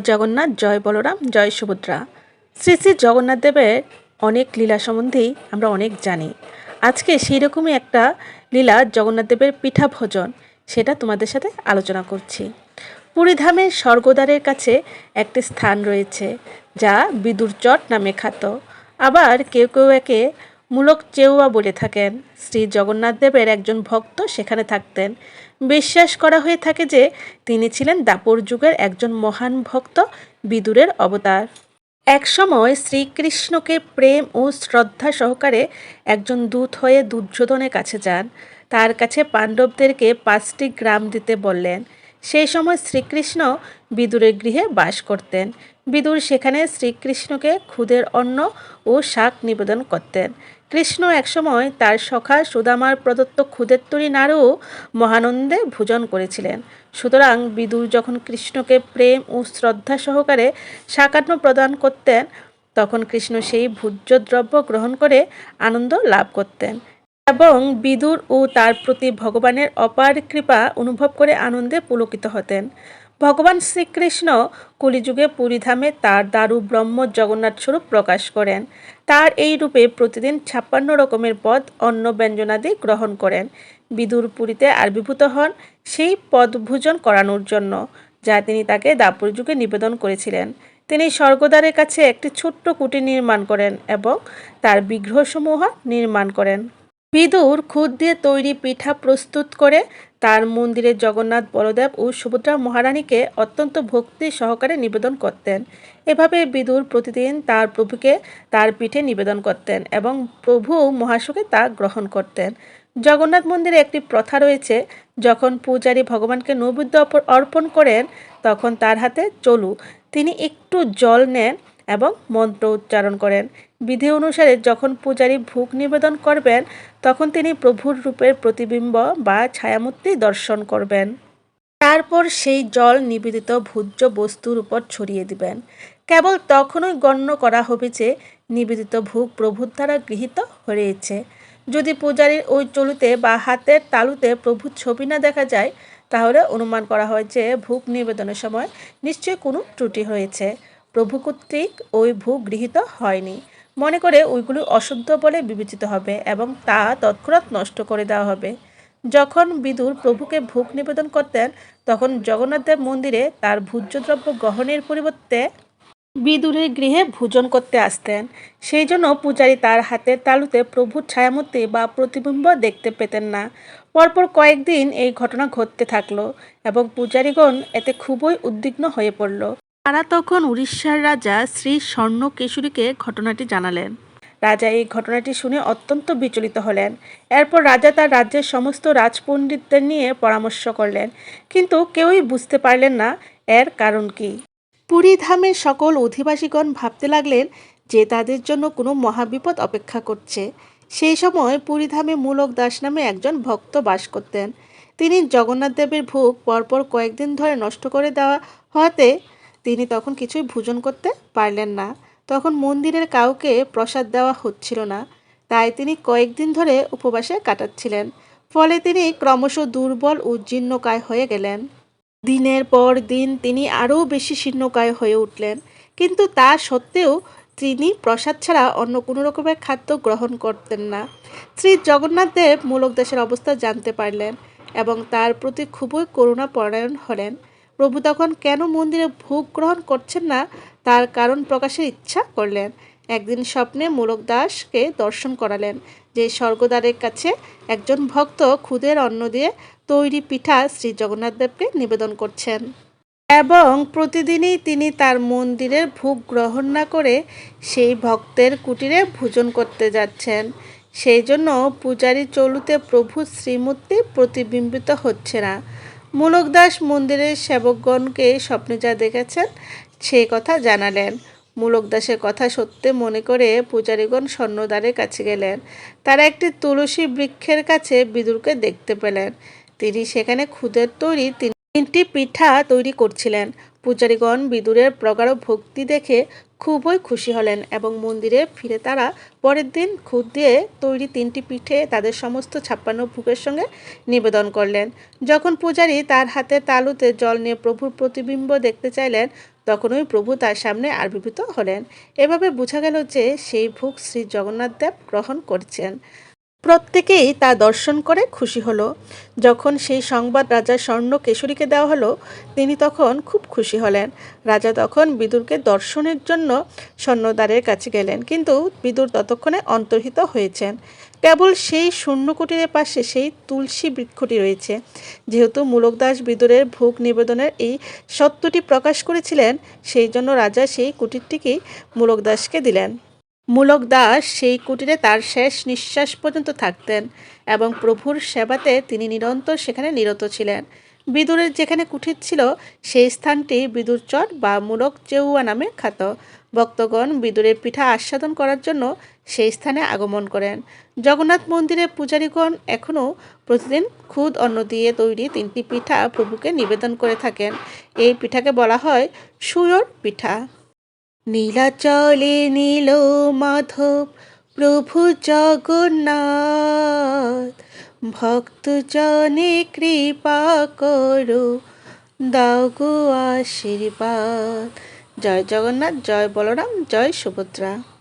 জগন্নাথ, জয় বলরাম, জয় সুভদ্রা। শ্রী শ্রী জগন্নাথ দেবের অনেক লীলা সম্বন্ধেই আমরা অনেক জানি। আজকে সেই রকমই একটা লীলা জগন্নাথ দেবের পিঠা ভোজন, সেটা তোমাদের সাথে আলোচনা করছি। পুরীধামের স্বর্গদ্বারের কাছে একটি স্থান রয়েছে, যা বিদুর চট নামে খ্যাত। আবার কেউ কেউ একে মূলক চেউয়া বলে থাকেন। শ্রী জগন্নাথ দেবের একজন ভক্ত সেখানে থাকতেন। বিশ্বাস করা হয়ে থাকে যে তিনি ছিলেন দাপর যুগের একজন মহান ভক্ত, বিদুরের অবতার। একসময় শ্রীকৃষ্ণকে প্রেম ও শ্রদ্ধা সহকারে একজন দূত হয়ে দুর্যোধনের কাছে যান। তার কাছে পাণ্ডবদেরকে পাঁচটি গ্রাম দিতে বললেন। সেই সময় শ্রীকৃষ্ণ বিদুরের গৃহে বাস করতেন। বিদুর সেখানে শ্রীকৃষ্ণকে খুদের অন্ন ও শাক নিবেদন করতেন। কৃষ্ণ একসময় তার সখা সুদামার প্রদত্ত ক্ষুদের তরি নাড়ু মহানন্দে ভোজন করেছিলেন। সুতরাং বিদুর যখন কৃষ্ণকে প্রেম ও শ্রদ্ধা সহকারে শাকান্ন প্রদান করতেন, তখন কৃষ্ণ সেই ভোজ্য দ্রব্য গ্রহণ করে আনন্দ লাভ করতেন এবং বিদুর ও তার প্রতি ভগবানের অপার কৃপা অনুভব করে আনন্দে পুলকিত হতেন। ভগবান শ্রীকৃষ্ণ কলিযুগে পুরীধামে তার দারু ব্রহ্ম জগন্নাথ স্বরূপ প্রকাশ করেন। তার এই রূপে প্রতিদিন ছাপ্পান্ন রকমের পদ অন্ন ব্যঞ্জনাদি গ্রহণ করেন। বিদুর পুরীতে আবির্ভূত হন সেই পদভোজন করানোর জন্য, যা তিনি তাকে দাপর যুগে নিবেদন করেছিলেন। তিনি স্বর্গদ্বারের কাছে একটি ছোট্ট কুটি নির্মাণ করেন এবং তার বিগ্রহসমূহ নির্মাণ করেন। বিদুর খুদ দিয়ে তৈরি পিঠা প্রস্তুত করে তার মন্দিরে জগন্নাথ বলদেব ও সুভদ্রা মহারানীকে অত্যন্ত ভক্তি সহকারে নিবেদন করতেন। এভাবে বিদুর প্রতিদিন তার প্রভুকে তার পিঠে নিবেদন করতেন এবং প্রভু মহাসুখে তা গ্রহণ করতেন। জগন্নাথ মন্দিরে একটি প্রথা রয়েছে, যখন পূজারী ভগবানকে নৈবেদ্য অর্পণ করেন, তখন তার হাতে চলু। তিনি একটু জল নেন এবং মন্ত্র উচ্চারণ করেন। বিধি অনুসারে যখন পূজারী ভোগ নিবেদন করবেন, তখন তিনি প্রভুর রূপের প্রতিবিম্ব বা ছায়ামূর্তি দর্শন করবেন। তারপর সেই জল নিবেদিত ভোজ্য বস্তুর উপর ছড়িয়ে দিবেন। কেবল তখনই গণ্য করা হবে যে, নিবেদিত ভোগ প্রভুর দ্বারা গৃহীত হয়েছে। যদি পূজারীর ওই চলুতে বা হাতের তালুতে প্রভুর ছবি না দেখা যায়, তাহলে অনুমান করা হয় যে, ভোগ নিবেদনের সময় নিশ্চয়ই কোনো ত্রুটি হয়েছে। প্রভু কর্তৃক ওই ভূ গৃহীত হয়নি। মনে করে ওইগুলি অশুদ্ধ বলে বিবেচিত হবে এবং তা তৎক্ষণাৎ নষ্ট করে দেওয়া হবে। যখন বিদুর প্রভুকে ভোগ নিবেদন করতেন, তখন জগন্নাথদেব মন্দিরে তার ভোজ্যদ্রব্য গ্রহণের পরিবর্তে বিদুরের গৃহে ভোজন করতে আসতেন। সেই জন্য পূজারী তার হাতের তালুতে প্রভুর ছায়ামূর্তি বা প্রতিবিম্ব দেখতে পেতেন না। পরপর কয়েকদিন এই ঘটনা ঘটতে থাকল এবং পূজারীগণ এতে খুবই উদ্বিগ্ন হয়ে পড়ল। তারা তখন উড়িষ্যার রাজা শ্রী স্বর্ণকেশরীকে ঘটনাটি জানালেন। রাজা এই ঘটনাটি শুনে অত্যন্ত বিচলিত হলেন। এরপর রাজা তার রাজ্যের সমস্ত রাজপণ্ডিতদের নিয়ে পরামর্শ করলেন, কিন্তু কেউই বুঝতে পারলেন না এর কারণ কি। পুরীধামের সকল অধিবাসীগণ ভাবতে লাগলেন যে তাদের জন্য কোনো মহাবিপদ অপেক্ষা করছে। সেই সময় পুরীধামে মূলক দাস নামে একজন ভক্ত বাস করতেন। তিনি জগন্নাথ দেবের ভোগ পরপর কয়েকদিন ধরে নষ্ট করে দেওয়া হওয়াতে তিনি তখন কিছুই ভোজন করতে পারলেন না। তখন মন্দিরের কাউকে প্রসাদ দেওয়া হচ্ছিল না। তাই তিনি কয়েকদিন ধরে উপবাসে কাটাচ্ছিলেন। ফলে তিনি ক্রমশ দুর্বল ও জীর্ণকায় হয়ে গেলেন। দিনের পর দিন তিনি আরও বেশি শীর্ণকায় হয়ে উঠলেন। কিন্তু তা সত্ত্বেও তিনি প্রসাদ ছাড়া অন্য কোনো রকমের খাদ্য গ্রহণ করতেন না। শ্রী জগন্নাথ দেব মূলক দেশের অবস্থা জানতে পারলেন এবং তার প্রতি খুবই করুণা পরায়ণ হলেন। প্রভু তখন কেন মন্দিরে ভোগ গ্রহণ করছেন না? তার কারণ প্রকাশের ইচ্ছা করলেন। একদিন স্বপ্নে মূলক দাসকে দর্শন করালেন। যে স্বর্গদ্বারের কাছে একজন ভক্ত খুদের অন্ন দিয়ে তৈরি পিঠা শ্রী জগন্নাথ দেবকে নিবেদন করছেন। এবং প্রতিদিনই তিনি তার মন্দিরের ভোগ গ্রহণ না করে সেই ভক্তের কুটিরে ভোজন করতে যাচ্ছেন। সেই জন্য পূজারী চলুতে প্রভু শ্রীমূর্তি প্রতিবিম্বিত হচ্ছে না। মূলকদাস মন্দিরের সেবকগণকে স্বপ্নে যা দেখেছেন সে কথা জানালেন। মূলকদাসের কথা সত্যি মনে করে পূজারীগণ স্বর্ণদ্বারের কাছে গেলেন। তারা একটি তুলসী বৃক্ষের কাছে বিদুরকে দেখতে পেলেন। তিনি সেখানে খুদের তৈরি তিনটি পিঠা তৈরি করছিলেন। পূজারীগণ বিদুরের প্রগাঢ় ভক্তি দেখে খুবই খুশি হলেন এবং মন্দিরে ফিরে তারা পরের দিন খুদ দিয়ে তৈরি তিনটি পিঠে তাদের সমস্ত ছাপ্পান্ন ভোগের সঙ্গে নিবেদন করলেন। যখন পূজারী তার হাতে তালুতে জল নিয়ে প্রভুর প্রতিবিম্ব দেখতে চাইলেন, তখনই প্রভু তার সামনে আবির্ভূত হলেন। এভাবে বোঝা গেল যে সেই ভোগ শ্রী জগন্নাথ দেব গ্রহণ করছেন। প্রত্যেকেই তা দর্শন করে খুশি হলো। যখন সেই সংবাদ রাজা স্বর্ণ কেশরীকে দেওয়া হলো, তিনি তখন খুব খুশি হলেন। রাজা তখন বিদুরকে দর্শনের জন্য স্বর্ণদ্বারের কাছে গেলেন, কিন্তু বিদুর ততক্ষণে অন্তর্হিত হয়েছেন। কেবল সেই শূন্য কুটিরের পাশে সেই তুলসী বৃক্ষটি রয়েছে। যেহেতু মূলকদাস বিদুরের ভোগ নিবেদনের এই সত্যটি প্রকাশ করেছিলেন, সেই জন্য রাজা সেই কুটিরটিকেই মূলকদাসকে দিলেন। মূলক দাস সেই কুটিরে তার শেষ নিঃশ্বাস পর্যন্ত থাকতেন এবং প্রভুর সেবাতে তিনি নিরন্তর সেখানে নিরত ছিলেন। বিদুরের যেখানে কুঠির ছিল, সেই স্থানটি বিদুর চট বা মূলক চেউয়া নামে খ্যাত। ভক্তগণ বিদুরের পিঠা আস্বাদন করার জন্য সেই স্থানে আগমন করেন। জগন্নাথ মন্দিরে পূজারীগণ এখনও প্রতিদিন খুদ অন্ন দিয়ে তৈরি তিনটি পিঠা প্রভুকে নিবেদন করে থাকেন। এই পিঠাকে বলা হয় সুয়র পিঠা। নীলাচলে নীল মাধব, প্রভু জগন্নাথ। ভক্তজনে কৃপা করো, দাও গো আশীর্বাদ। জয় জগন্নাথ, জয় বলরাম, জয় সুভদ্রা।